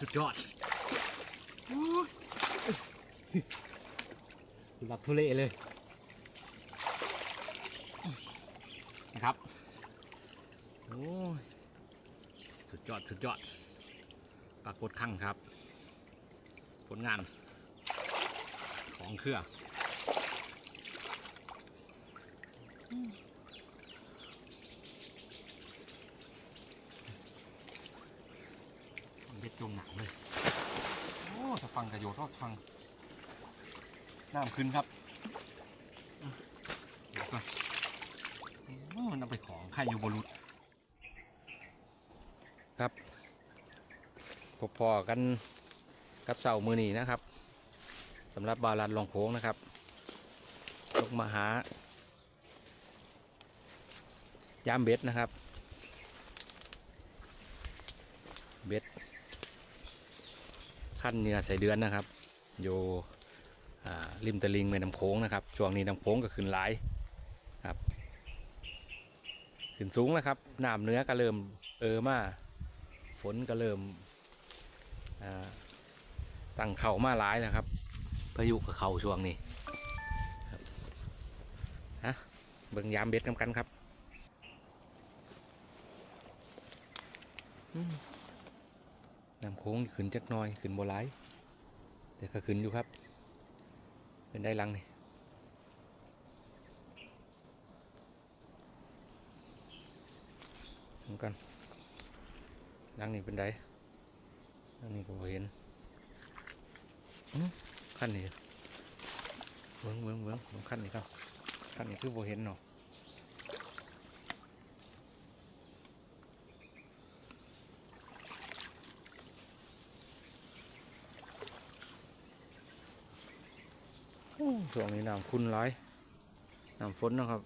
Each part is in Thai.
สุดยอดโอ้ยหลับทุเลเลยนะครับโอ้ยสุดยอดสุดยอดปรากฏครั้งครับ ผลงานของเครือ มันเบ็ด จมหนักเลย โอ้ถ้าฟังกระโยดรอดฟัง น้ำขึ้นครับเดี๋ยวก่อนโอ้มันเอาไปของใครอยู่บนรุษครับพบพอกันกับเสามือนีนะครับสำหรับบาลันลองโค้งนะครับลงมาหายามเบ็ดนะครับ เบ็ด ขั้นเนื้อใส่เดือนนะครับ อยู่ริมตะลิงแม่น้ำโค้งนะครับ ช่วงนี้น้ำโค้งก็ขึ้นหลายครับ ขึ้นสูงแล้วครับน้ำเนื้อก็เริ่มเออมาฝนก็เริ่มตั้งเข่ามาหลายนะครับพายุกับเข่าช่วงนี้ฮะเบิ่งยามเบ็ดกันกันครับอืม น้ำโค้งขึ้นจักหน้อยขึ้นโบหลายแต่ก็ขึ้นอยู่ครับ เป็นได้ลังนี่เหมือนกันลังนี่เป็นได้ลังนี่ก็เห็นขั้นนี้เวิ้งเวิ้งเวิ้งเวิ้งขั้นนี้ครับขั้นนี้คือโบเห็นเนาะ ช่วงนี้น้ำคุณร้ายน้ำฝนนะครับ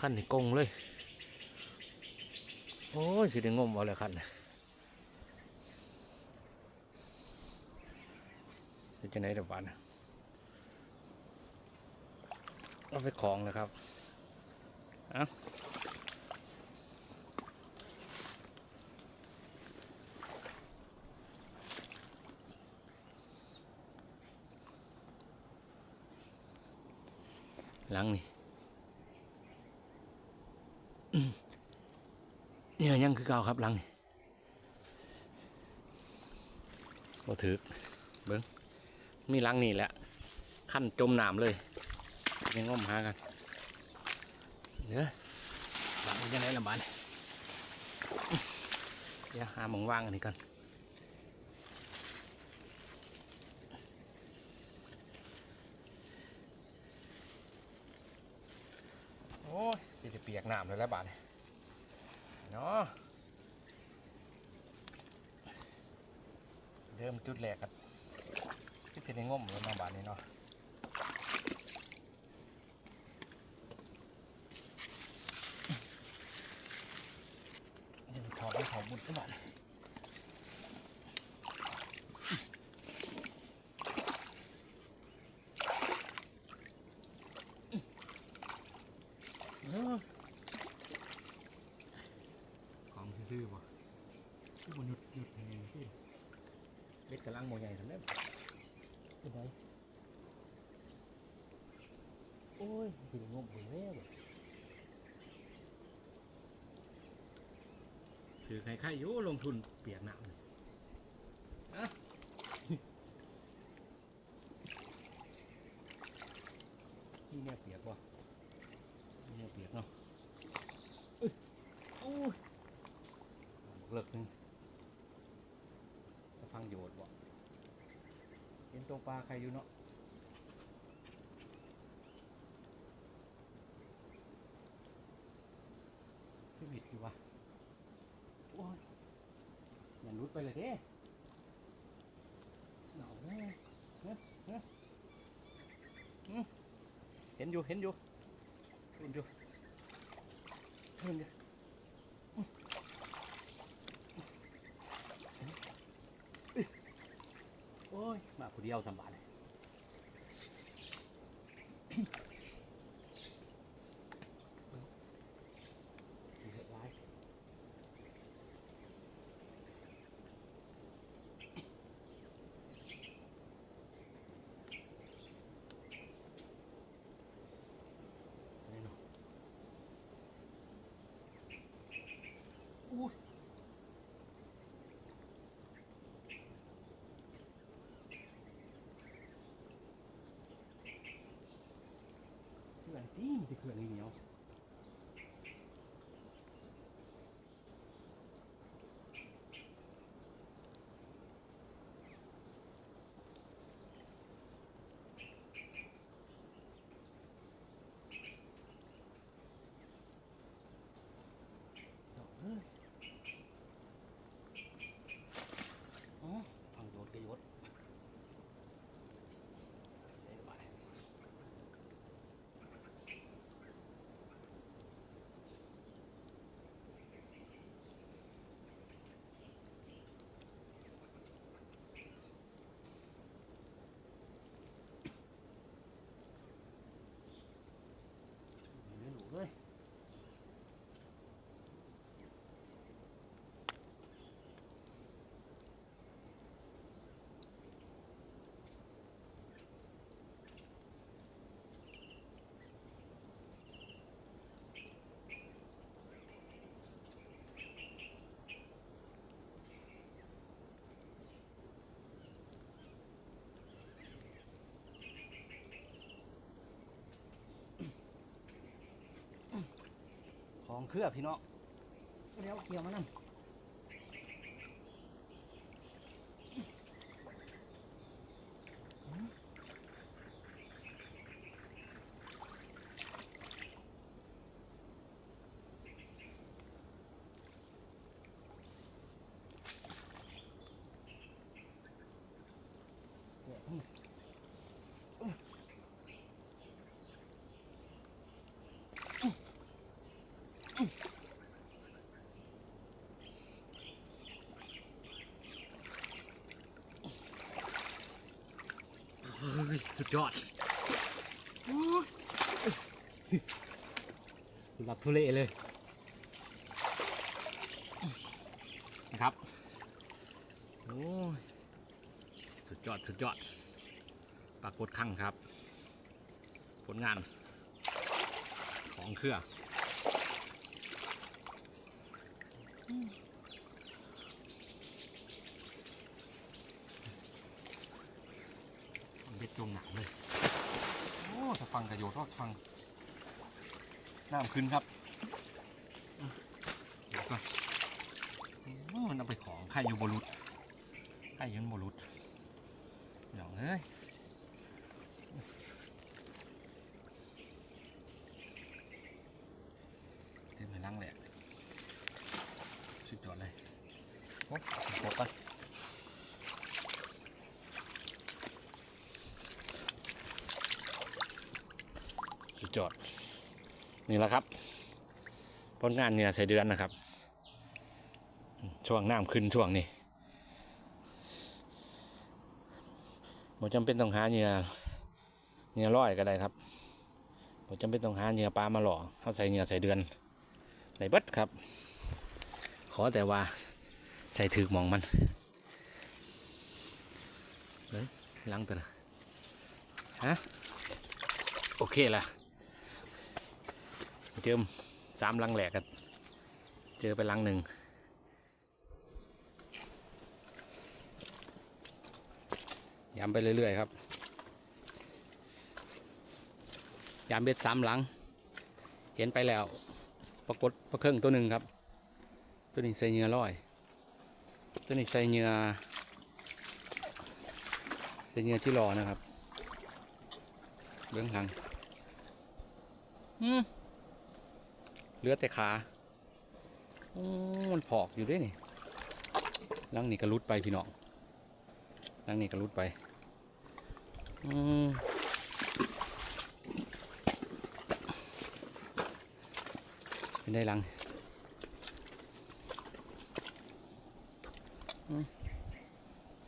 ขั้นนี่กงเลย โอ้ยสิได้งมเอาเลยขั้นจะไหนเดี๋ยวบานเอาไปของเลยครับอะ หลังนี่เนี่ยยังคือเก่าครับหลังนี่บ่ถือเบิ้งมีหลังนี่แหละขั้นจมน้ำเลยยังง้มหากันเดี๋ยวหลังนี้ยังไงลำบากเนี่ยเดี๋ยวหาหมองว่างอันนี้กัน โอ้ยสิจะเปียกน้ำเลยแล้วบาดนี้เนาะเริ่มจุดแรกครับที่สิได้งมแล้วมาบาดนี้เนาะเดี๋ยวถอดไปถอดบุญขึ้นมาเลยเออของซื่อๆบ่ที่บนหยุดหยุดแหงที่เบ็ดกระลังโมใหญ่ทำได้บ่เป็นไงโอ้ยสิได้งมไปแล้วบ่ ถือใครๆอยู่ลงทุนเปียกน้ำเลยอะนี่เนี่ยเปียกวะนี่เนี่ยเปียกเนาะเอ้ยโอ้ยเลิกหนึงจะฟังโยดบ่เห็นตัวปลาใครอยู่เนาะคือบิดอยู่วะ อย่าลุดไปเลยเด้หนาวแน่เฮ้ยเฮ้ยเห็นอยู่ เห็นอยู่เห็นอยู่เห็นอยู่อืมโอ้ย มาผู้เดียวสบายเลย おい这个你得看那个鸟。 เครือพี่น้องเดี๋ยวเกี่ยวมานั่น สุดยอดหลับทุเลเลยนะครับ โอ้ยสุดยอด สุดยอด ปรากฏครั้งครับ ผลงานของเครือเบ็ดจงหนังเลย โอ้ถ้า ฟังกระโยทอดฟังน้ำขึ้นครับเดี๋ยวก็มันเอาไปของใครอยู่บรุษใครยืนบรุษอย่างเอ้ย เต็มไปนั่งเลยอะสุดยอดเลย โอ้ปวดปะสุดยอด นี่แหละครับผลงานเนี่ยใส่เดือนนะครับ ช่วงน้ำขึ้นช่วงนี้บ่จำเป็นต้องหาเหยื่อเหยื่อร้อยก็ได้ครับบ่จำเป็นต้องหาเหยื่อปลามาหล่อเขาใส่เหยื่อใส่เดือนใส่เบัดครับ ขอแต่ว่าใส่ถือหมองมันเฮ้ยล้างตัวนะฮะโอเคละ เจิมสามลังแหลกกันเจอไปลังหนึ่งย้ำไปเรื่อยๆครับย้ำเบ็ดสามหลัง เห็นไปแล้วปรากฏปลาเครื่องตัวหนึ่งครับ ตัวนี้ใส่เหงื่อร้อย ตัวนี้ใส่เหงื่อใส่เหงื่อที่รอนะครับเบื้องหลังอืม เหลือแต่ขาอมันผอกอยู่ด้วยนี่ลังนี่ก็รุดไปพี่น้องลังนี่ก็รุดไปอืมเป็นได้ลัง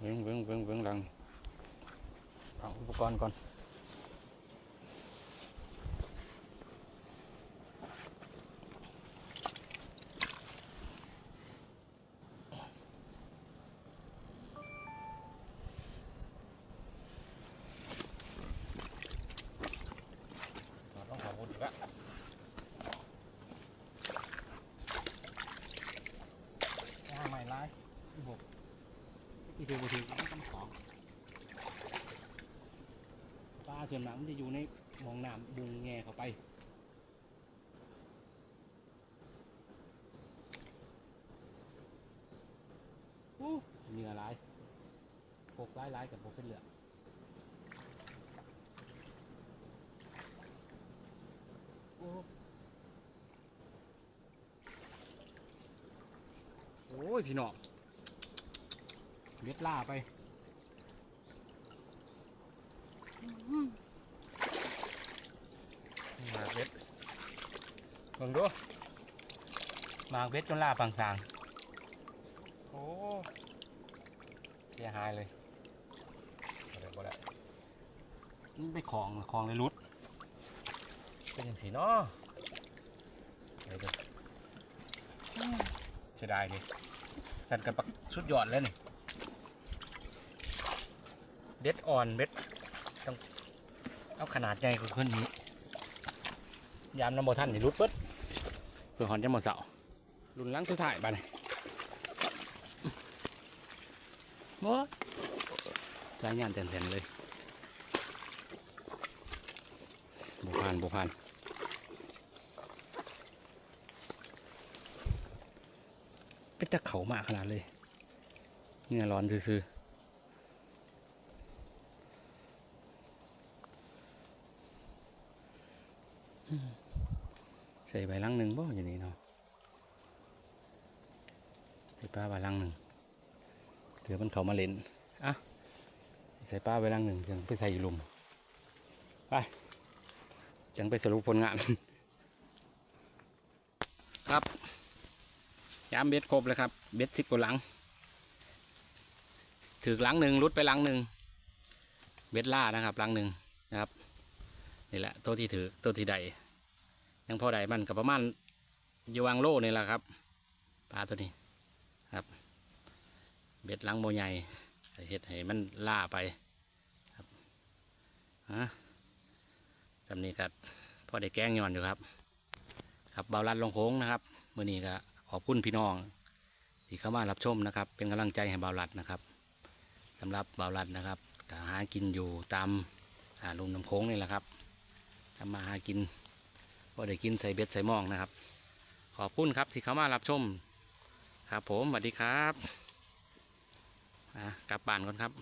เวิ้งเวิ้งเวิ้งเวิ้งลังเอาอุปกรณ์ก่อน ทโบเทไม่ต้องขอปลาส่วนหนักมันจะอยู่ในมองน้ำบุงแง่เข้าไปเหงื่อหลปกไล่ไล่กับปกเป็นเหลือโอ้ย พี่น้อง เม็ดล่าไปหมากเบ็ดลองดูหมากเบ็ดจนล่าปังสางโอ้เสียหายเลยบ่ได้บ่ได้นี่ไปของของเลยรุดเป็นอย่างสีเนาะเดี๋ยวเดี๋ยวเสียดายดิสั่นกันปักสุดยอดเลยนี่ เบ็ดอ่อนเบ็ดต้องเอาขนาดใหญ่กว่าขึ้นนี้ ยามน้ำบ่ท่านนี่รุดเปิดเพื่อหอนจะหมดเสารุ่นหลังสุดท้ายบ้านี่โอ้สายงานเต็มๆเลยบุพานบุพานเป็นตะเขามากขนาดเลย เนี่ยร้อนซื่อๆ ใส่ใบลังหนึ่งบ่อย่างนี้เนาะใส่ปลาใบลังหนึ่งเดี๋ยวมันเขามาเล่นอะใส่ป้าไว้ลังหนึ่งยังไปใส่หลุมไปยังไปสรุปผลงาน ครับยามเบ็ดครบเลยครับ เบ็ดสิบกว่าหลังถือหลังหนึ่งรุดไปหลังหนึ่งเบ็ดล่านะครับหลังหนึ่งนะครับนี่แหละตัวที่ถือตัวที่ใด ยังพอใดมันกับประมาณอยู่วางโลนี่แหละครับปลาตัวนี้ครับ เบ็ดลังโมใหญ่เห็ดให้มันล่าไปครับฮะจำนี้ก็พอได้แกล้งย้อนอยู่ครับ ครับเบาลัดลงโค้งนะครับเมื่อนี้ก็ขอบคุณพี่น้อง ที่เข้ามารับชมนะครับ เป็นกำลังใจให้เบาลัดนะครับสำหรับเบาลัดนะครับหากินอยู่ตามหาลุมน้ำโค้งนี่แหละครับทำมาหากิน ว่าได้กินใส่เบ็ดใส่มองนะครับ ขอบคุณครับที่เข้ามารับชม ครับผมสวัสดีครับอะกลับบ้านก่อนครับ